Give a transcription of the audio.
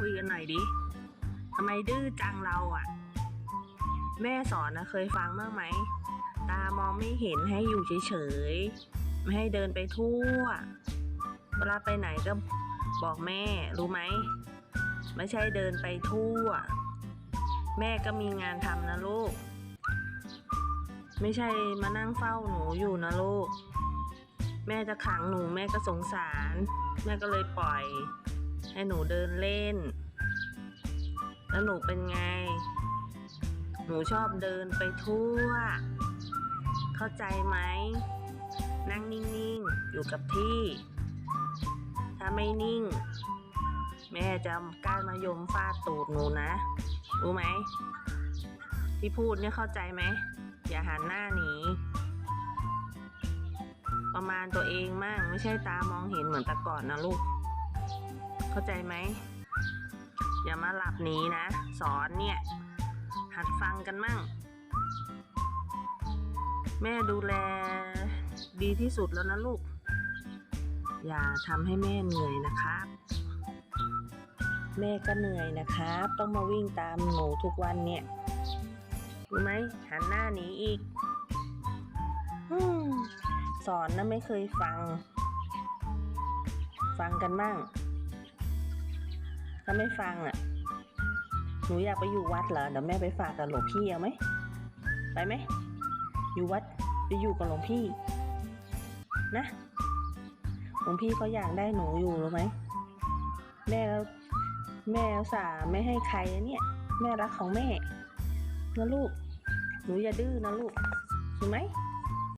คุยกันหน่อยดิทำไมดื้อจังเราอะ แม่สอนนะเคยฟังบ้างไหม ตามองไม่เห็นให้อยู่เฉยๆ ไม่ให้เดินไปทั่ว เวลาไปไหนก็บอกแม่รู้ไหม ไม่ใช่เดินไปทั่ว แม่ก็มีงานทำนะลูก ไม่ใช่มานั่งเฝ้าหนูอยู่นะลูก แม่จะขังหนูแม่ก็สงสาร แม่ก็เลยปล่อย ให้หนูเดินเล่น แล้วหนูเป็นไง หนูชอบเดินไปทั่ว เข้าใจไหม นั่งนิ่งๆ อยู่กับที่ ถ้าไม่นิ่ง แม่จะก้านมายมฟาดตูดหนูนะ รู้ไหม ที่พูดเนี่ยเข้าใจไหม อย่าหันหน้าหนีประมาณตัวเองมั่งไม่ใช่ตามองเห็นเหมือนแต่ก่อนนะลูก เข้าใจไหม อย่ามาหลับหนีนะ สอนเนี่ย หัดฟังกันมั่ง แม่ดูแลดีที่สุดแล้วนะลูก อย่าทำให้แม่เหนื่อยนะครับแม่ก็เหนื่อยนะครับ ต้องมาวิ่งตามหนูทุกวันเนี่ยรู้ไหมหันหน้าหนีอีกอสอนนะไม่เคยฟัง ฟังกันมั่ง ถ้าไม่ฟังอะ หนูอยากไปอยู่วัดเหรอ เดี๋ยวแม่ไปฝากกับหลวงพี่เอาไหม ไปไหม อยู่วัดไปอยู่กับหลวงพี่ นะ หลวงพี่เขาอยากได้หนูอยู่รู้ไหม แม่แล้วแม่สาไม่ให้ใครอะเนี่ย แม่รักของแม่นะลูก หนูอย่าดื้อนะลูกเห็นไหม